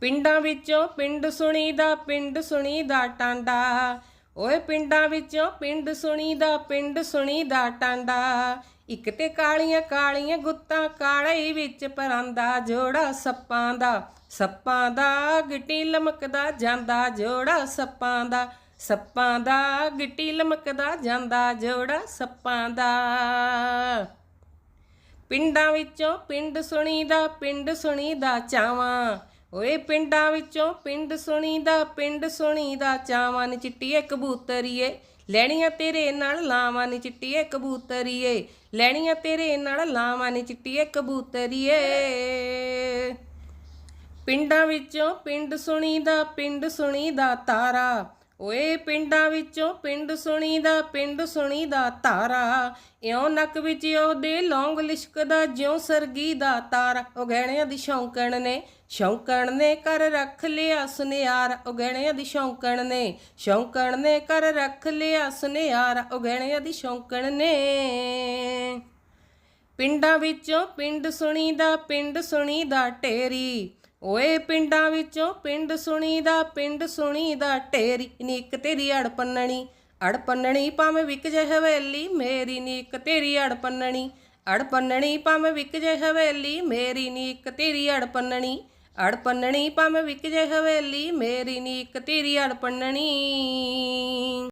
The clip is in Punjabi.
ਪਿੰਡਾਂ ਵਿੱਚੋਂ ਪਿੰਡ ਸੁਣੀਦਾ ਪਿੰਡ ਸੁਣੀਦਾ ਟਾਂਡਾ। ਓਏ ਪਿੰਡਾਂ ਵਿੱਚੋਂ ਪਿੰਡ ਸੁਣੀਦਾ ਪਿੰਡ ਸੁਣੀਦਾ ਟਾਂਡਾ। ਇੱਕ ਤੇ ਕਾਲੀਆਂ ਕਾਲੀਆਂ ਗੁੱਤਾਂ, ਕਾਲੇ ਵਿੱਚ ਪਰਾਂਦਾ ਜੋੜਾ ਸੱਪਾਂ ਦਾ। ਸੱਪਾਂ ਦਾ ਗਿੱਟੀ ਲਮਕਦਾ ਜਾਂਦਾ ਜੋੜਾ ਸੱਪਾਂ ਦਾ। ਸੱਪਾਂ ਦਾ ਗਿੱਟੀ ਲਮਕਦਾ ਜਾਂਦਾ ਜੋੜਾ ਸੱਪਾਂ ਦਾ। ਪਿੰਡਾਂ ਵਿੱਚੋਂ ਪਿੰਡ ਸੁਣੀਦਾ ਪਿੰਡ ਸੁਣੀਦਾ ਚਾਵਾਂ। ਓਏ ਪਿੰਡਾਂ ਵਿੱਚੋਂ ਪਿੰਡ ਸੁਣੀਦਾ ਪਿੰਡ ਸੁਣੀਦਾ ਚਾਵਾਂ ਨੀ ਚਿੱਟੀਏ ਕਬੂਤਰੀਏ। ਲੈਣੀਆਂ ਤੇਰੇ ਨਾਲ, ਲਾਵਾਂ ਨੀ ਚਿੱਟੀਏ ਕਬੂਤਰੀਏ। ਲੈਣੀਆਂ ਤੇਰੇ ਨਾਲ, ਲਾਵਾਂ ਨੀ ਚਿੱਟੀਏ ਕਬੂਤਰੀਏ। ਪਿੰਡਾਂ ਵਿੱਚੋਂ ਪਿੰਡ ਸੁਣੀਦਾ ਪਿੰਡ ਸੁਣੀਦਾ ਤਾਰਾ। ਓਏ ਪਿੰਡਾਂ ਵਿੱਚੋਂ ਪਿੰਡ ਸੁਣੀਦਾ ਪਿੰਡ ਸੁਣੀਦਾ ਤਾਰਾ। ਇਉਂ ਨੱਕ ਵਿੱਚ ਉਹਦੇ ਲੌਂਗ ਲਿਸ਼ਕਦਾ, ਜਿਉਂ ਸਰਗੀ ਦਾ ਤਾਰਾ। ਉਹ ਗਹਿਣਿਆਂ ਦੀ ਸ਼ੌਂਕਣ ਨੇ ਸ਼ੌਂਕਣ ਨੇ ਕਰ ਰੱਖ ਲਿਆ ਸੁਨਿਆਰ। ਉਹ ਗਹਿਣਿਆਂ ਦੀ ਸ਼ੌਂਕਣ ਨੇ ਸ਼ੌਂਕਣ ਨੇ ਕਰ ਰੱਖ ਲਿਆ ਸੁਨਿਆਰ। ਉਹ ਗਹਿਣਿਆਂ ਦੀ ਸ਼ੌਂਕਣ ਨੇ। ਪਿੰਡਾਂ ਵਿੱਚੋਂ ਪਿੰਡ ਸੁਣੀਦਾ ਪਿੰਡ ਸੁਣੀਦਾ ਢੇਰੀ। ਓਏ ਪਿੰਡਾਂ ਵਿੱਚੋਂ ਪਿੰਡ ਸੁਣੀ ਦਾ ਪਿੰਡ ਸੁਣੀ ਦਾ ਢੇਰੀ ਨੀ ਇੱਕ ਤੇਰੀ ਅੜ ਪੰਨਣੀ ਅੜ ਪੰਨਣੀ ਭਾਵੇਂ ਵਿਕ ਜੇ ਹਵੇਲੀ, ਮੇਰੀ ਨੀ ਇੱਕ ਤੇਰੀ ਅੜ ਪੰਨਣੀ ਅੜ ਪੰਨਣੀ ਭਾਵੇਂ ਵਿਕ ਜੇ ਹਵੇਲੀ, ਮੇਰੀ ਨੀ ਇੱਕ ਤੇਰੀ ਅੜ ਪੰਨਣੀ ਅੜ ਪੰਨਣੀ ਭਾਵੇਂ ਵਿਕ ਜੇ ਹਵੇਲੀ, ਮੇਰੀ ਨੀ ਇੱਕ ਤੇਰੀ ਅੜਪੰਨਣੀ।